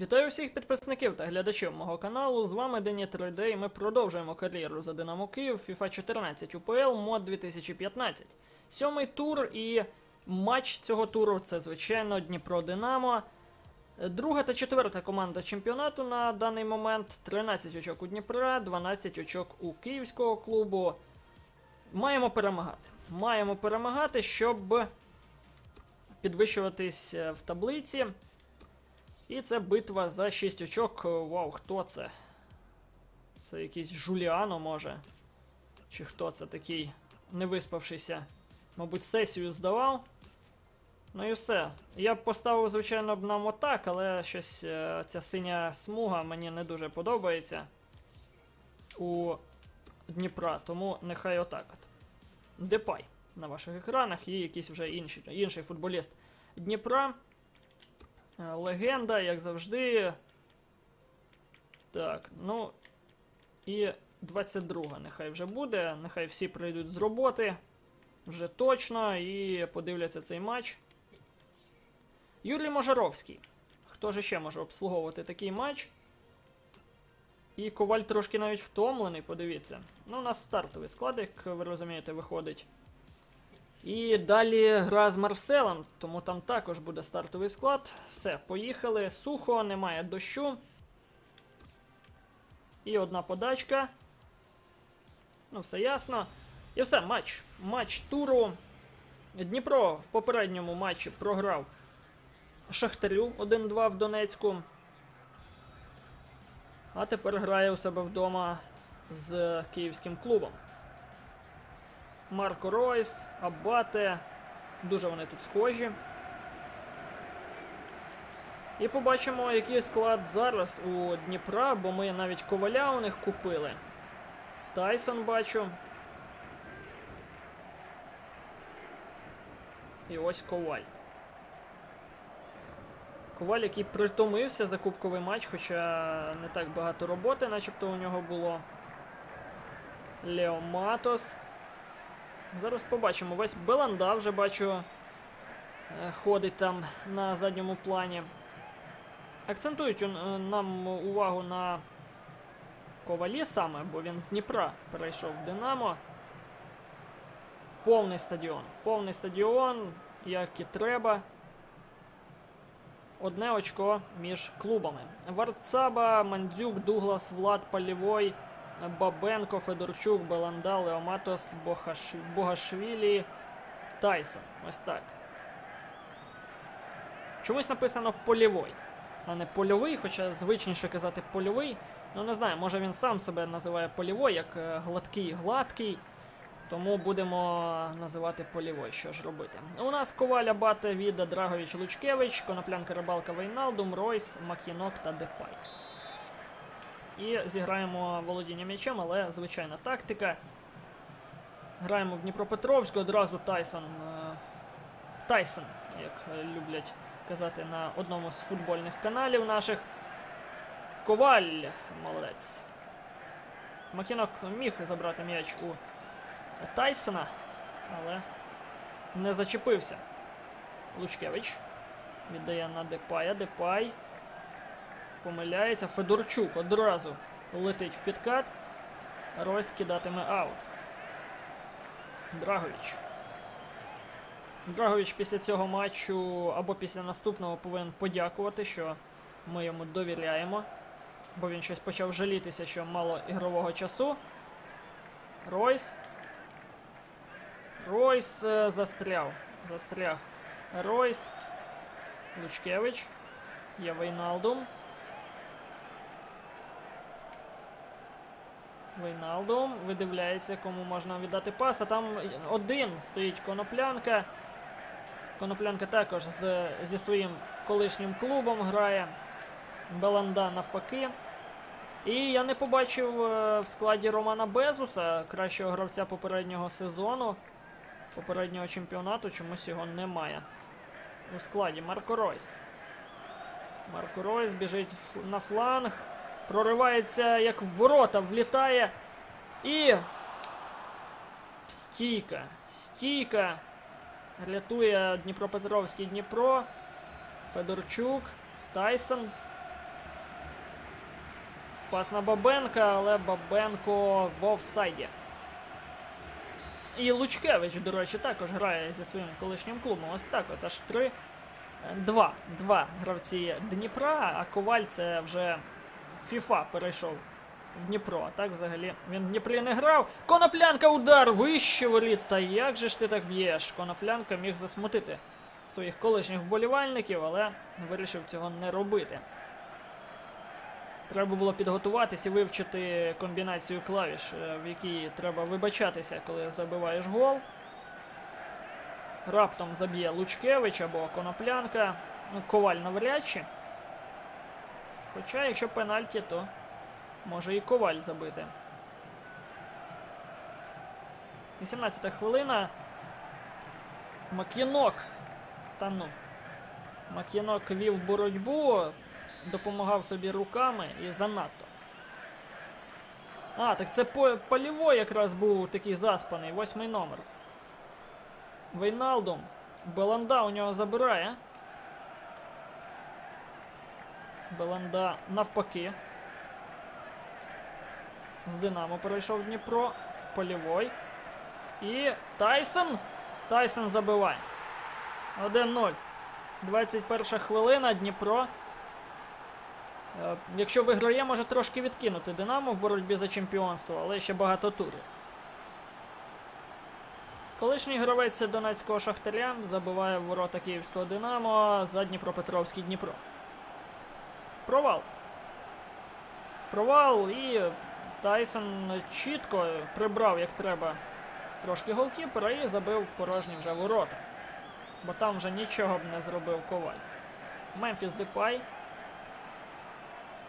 Вітаю всіх підписників та глядачів мого каналу. З вами Дені 3D і ми продовжуємо кар'єру за Динамо Київ FIFA 14 УПЛ мод 2015. Сьомий тур і матч цього туру це, звичайно, Дніпро Динамо. Друга та четверта команда чемпіонату на даний момент 13 очок у Дніпра, 12 очок у київського клубу. Маємо перемагати. Маємо перемагати, щоб підвищуватись е, в таблиці. І це битва за 6 очок. Вау, хто це? Це якийсь Жуліано, може. Чи хто це такий невиспавшийся? Мабуть, сесію здавав. Ну і все. Я б поставив, звичайно, б нам отак, але щось е, ця синя смуга мені не дуже подобається у Дніпра, тому нехай отак от. Депай на ваших екранах і якийсь вже інший, інший футболіст Дніпра. Е, Легенда, як завжди. Так, ну. І 22 нехай вже буде. Нехай всі прийдуть з роботи. Вже точно. І подивляться цей матч. Юрій Можаровський. Хто ж ще може обслуговувати такий матч? І Коваль трошки навіть втомлений, подивіться. Ну, у нас стартовий склад, як ви розумієте, виходить. І далі гра з Марселем, тому там також буде стартовий склад. Все, поїхали. Сухо, немає дощу. І одна подачка. Ну, все ясно. І все, матч. Матч туру. Дніпро в попередньому матчі програв Шахтарю 1-2 в Донецьку. А тепер грає у себе вдома з київським клубом. Марко Ройс, Абате. Дуже вони тут схожі. І побачимо, який склад зараз у Дніпра, бо ми навіть коваля у них купили. Тайсон бачу. І ось коваль. Коваль, який притомився за кубковий матч, хоча не так багато роботи, начебто у нього було. Лео Матос. Зараз побачимо. Весь Беланда вже бачу е, ходить там на задньому плані. Акцентують е, нам увагу на ковалі саме, бо він з Дніпра перейшов в Динамо. Повний стадіон. Повний стадіон, як і треба. Одне очко між клубами. Варцаба, Мандзюк, Дуглас, Влад, Полівой. Бабенко, Федорчук, Беланда, Леоматос, Бохаш... Богашвілі, Тайсон. Ось так. Чомусь написано польовий, а не польовий, хоча звичніше казати польовий. Ну не знаю, може він сам себе називає польовий, як е, гладкий гладкий. Тому будемо називати полівой, що ж робити. У нас Коваля Бате, Віда, Драгович, Лучкевич, Коноплянка Рибалка Вейналдум, Ройс, Макінок та Депай. І зіграємо володіння м'ячем, але звичайна тактика. Граємо в Дніпропетровську, одразу Тайсон. Е, Тайсон, як люблять казати на одному з футбольних каналів наших. Коваль, молодець. Макінок міг забрати м'яч у Тайсона, але не зачепився. Лучкевич віддає на Депая. Депай помиляється. Федорчук одразу летить в підкат. Ройс кидатиме аут. Драгович. Драгович після цього матчу або після наступного повинен подякувати, що ми йому довіряємо. Бо він щось почав жалітися, що мало ігрового часу. Ройс. Ройс е, застряв. Застряг. Ройс. Лучкевич. Є Вейналдум. Вейналдум видивляється, кому можна віддати пас. А там один стоїть коноплянка. Коноплянка також з, зі своїм колишнім клубом грає. Беланда навпаки. І я не побачив е, в складі Романа Безуса, кращого гравця попереднього сезону, попереднього чемпіонату, чомусь його немає. У складі Марко Ройс. Марко Ройс біжить на фланг. Проривається, як в ворота, влітає. І. Стійка. Стійка. Рятує Дніпропетровський Дніпро. Федорчук. Тайсон. Пас на Бабенка, але Бабенко в офсайді. І Лучкевич, до речі, також грає зі своїм колишнім клубом. Ось так, от аж три. е, Два. Два гравці Дніпра, а Коваль це вже ФІФА перейшов в Дніпро. А так взагалі він в Дніпрі не грав. Коноплянка удар вище воріт. Та як же ж ти так б'єш? Коноплянка міг засмутити своїх колишніх вболівальників, але вирішив цього не робити. Треба було підготуватись і вивчити комбінацію клавіш, е, в якій треба вибачатися, коли забиваєш гол. Раптом заб'є Лучкевич або Коноплянка. Ну, Коваль навряд чи. Хоча, якщо пенальті, то може і Коваль забити. 18 хвилина. Мак'янок. Та ну. Мак'янок вів боротьбу, допомагав собі руками і занадто. А, так це по- Полівой якраз був такий заспаний, восьмий номер. Вейналдум. Беланда у нього забирає. Беланда навпаки. З Динамо перейшов Дніпро. Полівой. І Тайсон. Тайсон забиває. 1-0. 21 хвилина. Дніпро. Е, Якщо виграє, може трошки відкинути Динамо в боротьбі за чемпіонство, але ще багато турів. Колишній гравець Донецького Шахтаря забиває в ворота Київського Динамо за Дніпропетровський Дніпро. Провал. Провал і Тайсон чітко прибрав, як треба, трошки голкіпера і забив в порожні вже ворота. Бо там вже нічого б не зробив коваль. Мемфіс Депай.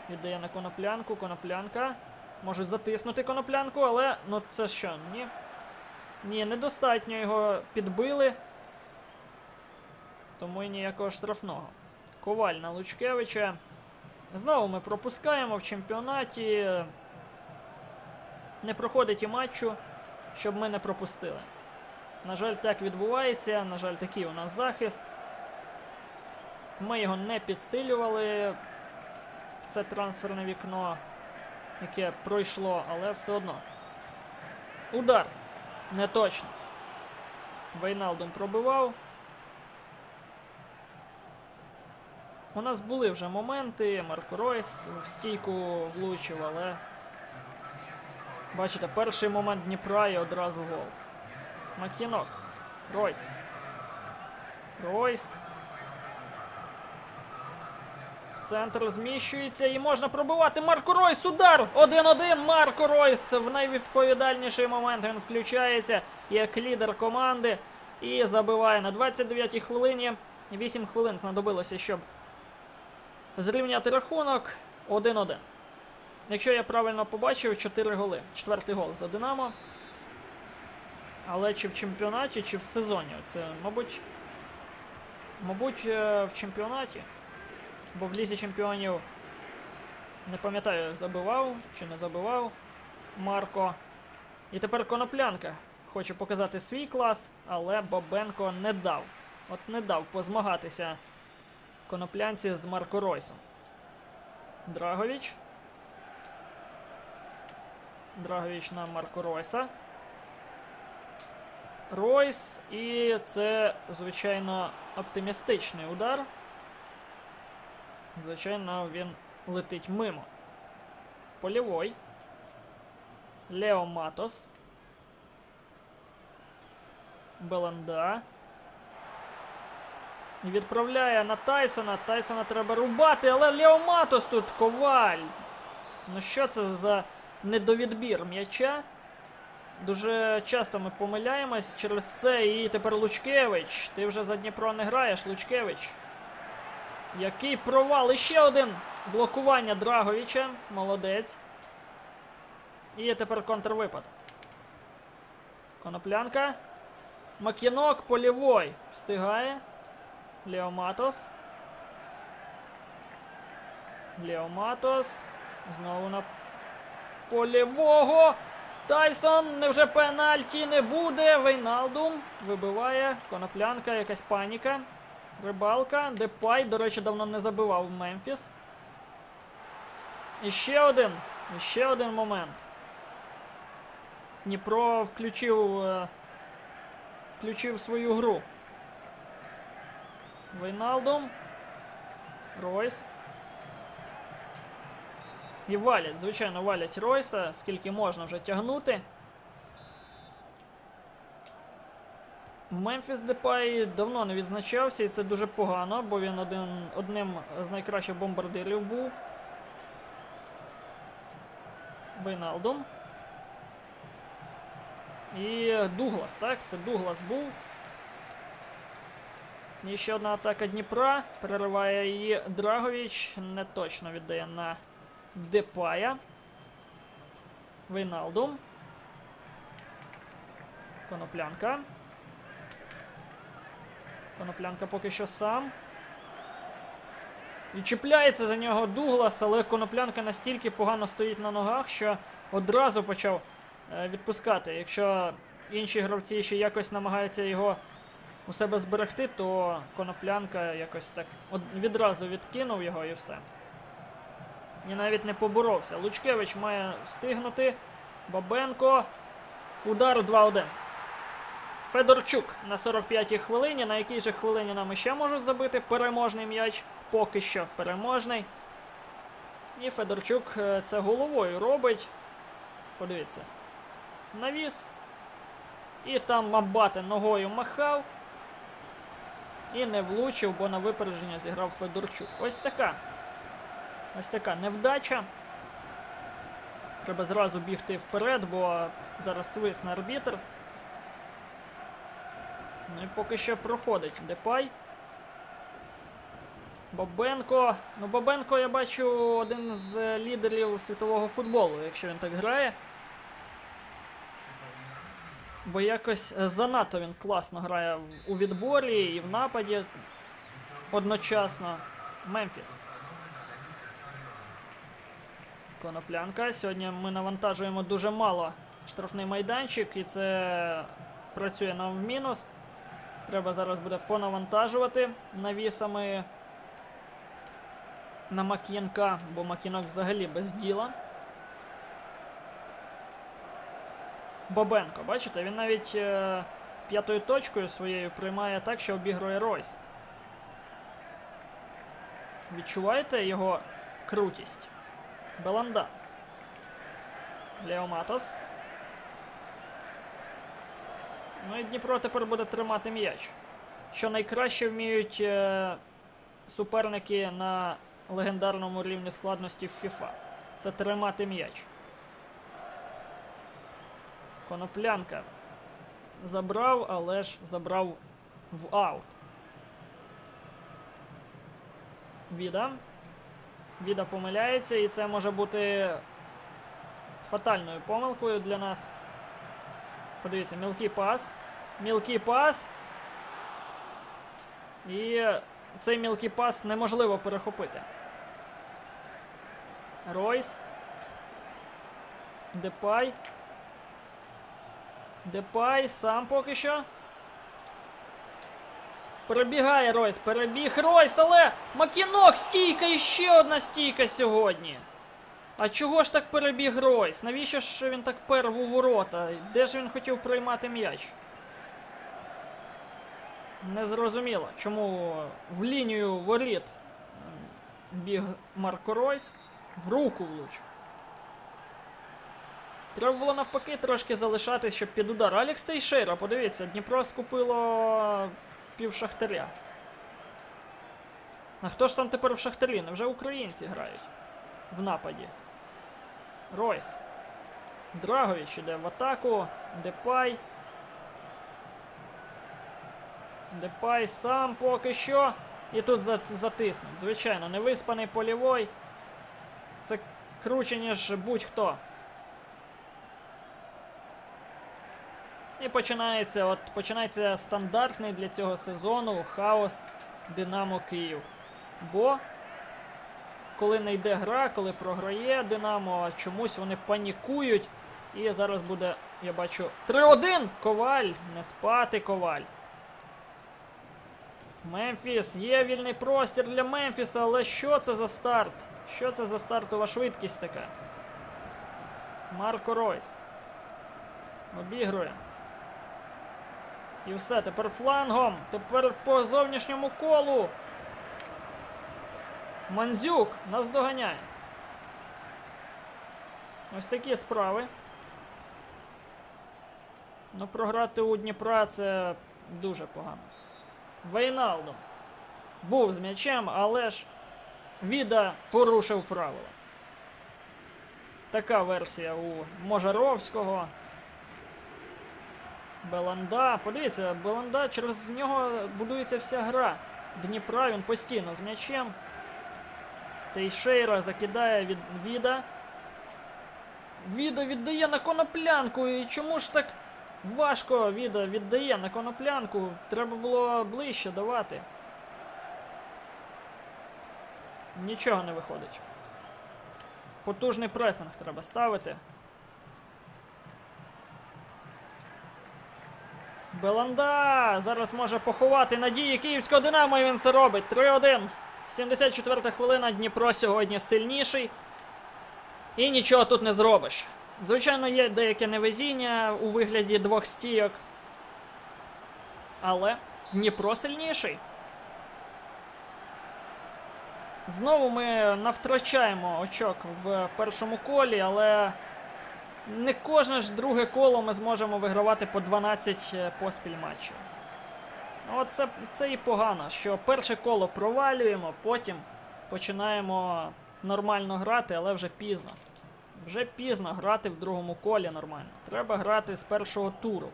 Віддає на коноплянку. Коноплянка. Можуть затиснути коноплянку, але ну це що? Ні. Ні, недостатньо його підбили. Тому і ніякого штрафного. Коваль на Лучкевича. Знову ми пропускаємо в чемпіонаті. Не проходить і матчу, щоб ми не пропустили. На жаль, так відбувається. На жаль, такий у нас захист. Ми його не підсилювали в це трансферне вікно, яке пройшло, але все одно. Удар. Не точно. Вейналдум пробивав. У нас були вже моменти. Марко Ройс в стійку влучив, але. Бачите, перший момент Дніпра і одразу гол. Макінок. Ройс. Ройс. В центр зміщується і можна пробивати. Марко Ройс. Удар! 1-1. Марко Ройс в найвідповідальніший момент він включається як лідер команди і забиває на 29-й хвилині. 8 хвилин знадобилося, щоб зрівняти рахунок 1-1. Якщо я правильно побачив, 4 голи. Четвертий гол за Динамо. Але чи в чемпіонаті, чи в сезоні? Це, мабуть, мабуть, е, в чемпіонаті. Бо в Лізі чемпіонів не пам'ятаю, забивав чи не забивав Марко. І тепер коноплянка. Хоче показати свій клас, але Бабенко не дав. От не дав позмагатися коноплянці з Марко Ройсом. Драговіч. Драговіч на Марко Ройса. Ройс. І це, звичайно, оптимістичний удар. Звичайно, він летить мимо. Полівой. Лео Матос. Беланда. Відправляє на Тайсона. Тайсона треба рубати, але Лео Матос тут коваль. Ну що це за недовідбір м'яча? Дуже часто ми помиляємось через це. І тепер Лучкевич. Ти вже за Дніпро не граєш, Лучкевич. Який провал? І ще один блокування Драговича. Молодець. І тепер контрвипад. Коноплянка. Макінок, полівой. Встигає. Леоматос. Леоматос. Знову на полівого. Тайсон. Невже пенальті не буде? Вейналдум вибиває. Коноплянка, якась паніка. Рибалка. Депай, до речі, давно не забивав Мемфіс. І ще один. І ще один момент. Дніпро включив. е, Включив свою гру. Вейналдум. Ройс. І валять, звичайно, валять Ройса, скільки можна вже тягнути. Мемфіс Депай давно не відзначався, і це дуже погано, бо він один, одним з найкращих бомбардирів був. Вейналдум. І Дуглас, так? Це Дуглас був. І ще одна атака Дніпра. Перериває її Драгович. Не точно віддає на Депая. Вейналдум. Коноплянка. Коноплянка поки що сам. І чіпляється за нього Дуглас, але коноплянка настільки погано стоїть на ногах, що одразу почав е, відпускати. Якщо інші гравці ще якось намагаються його у себе зберегти, то коноплянка якось так відразу відкинув його і все. І навіть не поборовся. Лучкевич має встигнути. Бабенко. Удар 2-1. Федорчук на 45-й хвилині. На якій же хвилині нам ще можуть забити переможний м'яч. Поки що переможний. І Федорчук е, це головою робить. Подивіться. Навіс. І там Мабате ногою махав. І не влучив, бо на випередження зіграв Федорчук. Ось така. Ось така невдача. Треба зразу бігти вперед, бо зараз свисне арбітр. Ну і поки що проходить Депай. Бабенко. Ну, Бабенко, я бачу, один з лідерів світового футболу, якщо він так грає. Бо якось занадто він класно грає у відборі і в нападі одночасно. Мемфіс. Коноплянка. Сьогодні ми навантажуємо дуже мало штрафний майданчик, і це працює нам в мінус. Треба зараз буде понавантажувати навісами на Мак'янка, бо Мак'янок взагалі без діла. Бабенко, бачите, він навіть е, п'ятою точкою своєю приймає так, що обігрує Ройса. Відчуваєте його крутість? Беланда. Лео Матос. Ну і Дніпро тепер буде тримати м'яч. Що найкраще вміють е, суперники на легендарному рівні складності в FIFA. Це тримати м'яч. Коноплянка. Забрав, але ж забрав в аут. Віда. Віда помиляється, і це може бути фатальною помилкою для нас. Подивіться, мілкий пас. Мілкий пас. І цей мілкий пас неможливо перехопити. Ройс. Депай. Депай сам поки що. Перебігає Ройс, перебіг Ройс, але Макінок стійка і ще одна стійка сьогодні. А чого ж так перебіг Ройс? Навіщо ж він так перв у ворота? Де ж він хотів приймати м'яч? Незрозуміло, чому в лінію воріт біг Марко Ройс в руку влучив. Треба було навпаки трошки залишатись, щоб під удар. Алекс Тейшейра, подивіться, Дніпро скупило пів шахтаря. А хто ж там тепер в шахтарі? Невже українці грають в нападі? Ройс. Драгович іде в атаку. Депай. Депай сам поки що. І тут затиснуть. Звичайно, невиспаний польовой. Це круче, ніж будь-хто. І починається, от починається стандартний для цього сезону хаос Динамо Київ. Бо коли не йде гра, коли програє Динамо, чомусь вони панікують. І зараз буде, я бачу, 3-1 Коваль. Не спати Коваль. Мемфіс, є вільний простір для Мемфіса, але що це за старт? Що це за стартова швидкість така? Марко Ройс. Обігрує. І все, тепер флангом. Тепер по зовнішньому колу. Мандзюк нас доганяє. Ось такі справи. Ну, програти у Дніпра це дуже погано. Вейналдом був з м'ячем, але ж Віда порушив правила. Така версія у Можаровського. Беланда. Подивіться, Беланда через нього будується вся гра. Дніпра він постійно з м'ячем. Тейшейра закидає від Віда. Віда віддає на коноплянку. І чому ж так важко Віда віддає на коноплянку? Треба було ближче давати. Нічого не виходить. Потужний пресинг треба ставити. Беланда зараз може поховати надії київського Динамо, і він це робить. 3-1. 74 хвилина. Дніпро сьогодні сильніший. І нічого тут не зробиш. Звичайно, є деяке невезіння у вигляді двох стійок. Але Дніпро сильніший. Знову ми навтрачаємо очок в першому колі, але не кожне ж друге коло ми зможемо вигравати по 12 поспіль матчів. От це, це і погано, що перше коло провалюємо, потім починаємо нормально грати, але вже пізно. Вже пізно грати в другому колі нормально. Треба грати з першого туру.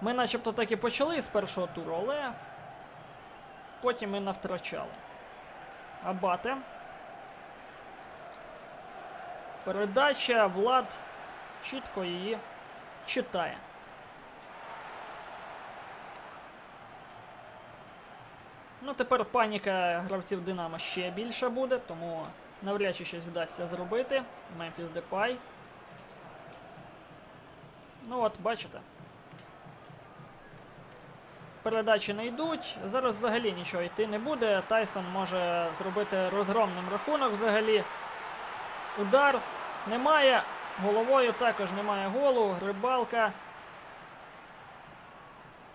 Ми начебто так і почали з першого туру, але потім ми навтрачали. Абате. Передача Влад чітко її читає. Ну, тепер паніка гравців Динамо ще більша буде, тому навряд чи щось вдасться зробити. Мемфіс Депай. Ну от, бачите. Передачі не йдуть. Зараз взагалі нічого йти не буде. Тайсон може зробити розгромним рахунок взагалі. Удар немає. Головою також немає голу. Рибалка.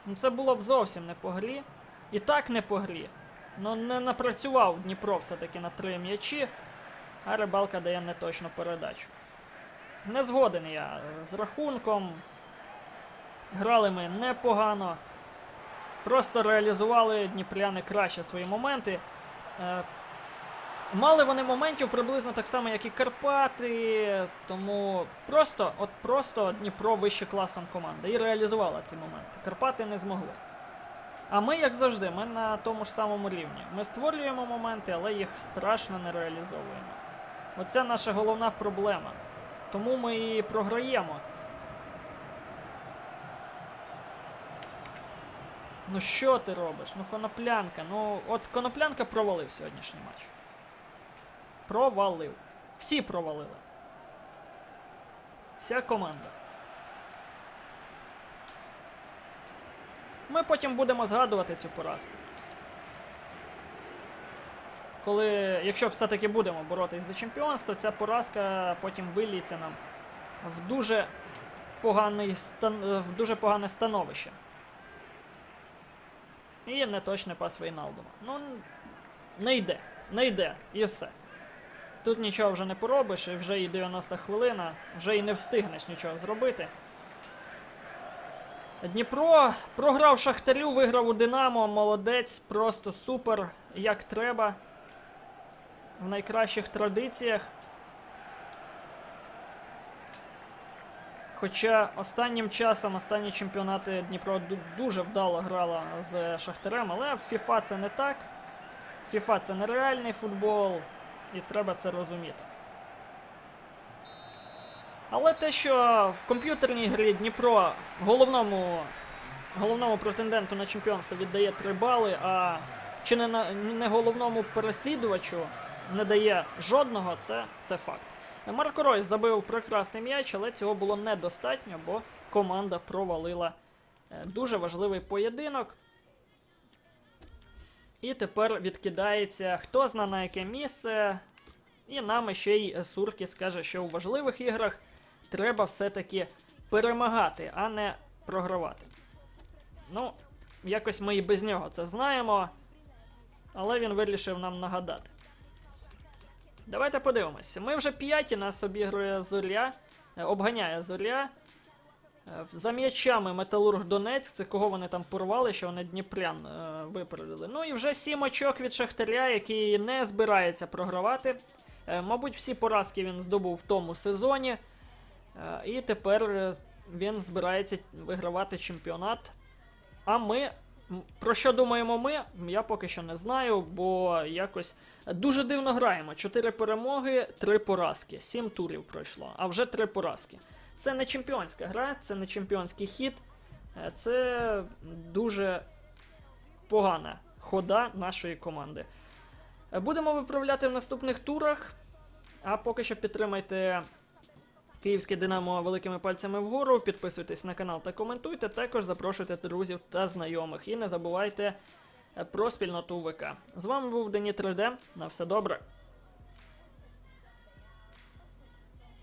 Ну Це було б зовсім не по грі. І так не по грі. Ну не напрацював Дніпро все-таки на три м'ячі, а рибалка дає неточну передачу. Не згоден я з рахунком. Грали ми непогано. Просто реалізували дніпряни краще свої моменти. Мали вони моментів приблизно так само, як і Карпати. Тому просто, от просто Дніпро вище класом команда і реалізувала ці моменти. Карпати не змогли. А ми, як завжди, ми на тому ж самому рівні. Ми створюємо моменти, але їх страшно не реалізовуємо. Оце наша головна проблема. Тому ми і програємо. Ну що ти робиш? Ну коноплянка. Ну, от коноплянка провалив сьогоднішній матч. Провалив. Всі провалили. Вся команда. Ми потім будемо згадувати цю поразку. Коли, якщо все-таки будемо боротись за чемпіонство, ця поразка потім виліться нам в дуже поганий в дуже погане становище. І неточний пас Вейналдума. Ну, не йде, не йде, і все. Тут нічого вже не поробиш, і вже і 90 хвилина, вже і не встигнеш нічого зробити. Дніпро програв Шахтарю, виграв у Динамо, молодець, просто супер, як треба. В найкращих традиціях. Хоча останнім часом, останні чемпіонати Дніпро дуже вдало грало з Шахтарем, але в FIFA це не так. FIFA це нереальний футбол, і треба це розуміти. Але те, що в комп'ютерній грі Дніпро головному головному претенденту на чемпіонство віддає 3 бали, а чи не на не головному переслідувачу не дає жодного, це, це факт. Марко Ройс забив прекрасний м'яч, але цього було недостатньо, бо команда провалила дуже важливий поєдинок. І тепер відкидається хто зна на яке місце. І нам ще й Суркі скаже, що у важливих іграх треба все-таки перемагати, а не програвати. Ну, якось ми і без нього це знаємо. Але він вирішив нам нагадати. Давайте подивимося. Ми вже п'яті, нас обігрує зоря, е, обганяє зоря. Е, За м'ячами Металург Донецьк, це кого вони там порвали, що вони Дніпрян е, випередили. Ну і вже сім очок від Шахтаря, який не збирається програвати. Е, мабуть, всі поразки він здобув в тому сезоні. Е, і тепер е, він збирається вигравати чемпіонат. А ми. Про що думаємо ми? Я поки що не знаю, бо якось дуже дивно граємо. Чотири перемоги, три поразки. Сім турів пройшло, а вже три поразки. Це не чемпіонська гра, це не чемпіонський хід. е, Це дуже погана хода нашої команди. Е, Будемо виправляти в наступних турах. А поки що підтримайте Київське Динамо великими пальцями вгору. Підписуйтесь на канал та коментуйте. Також запрошуйте друзів та знайомих. І не забувайте е, про спільноту ВК. З вами був Дені 3D. На все добре.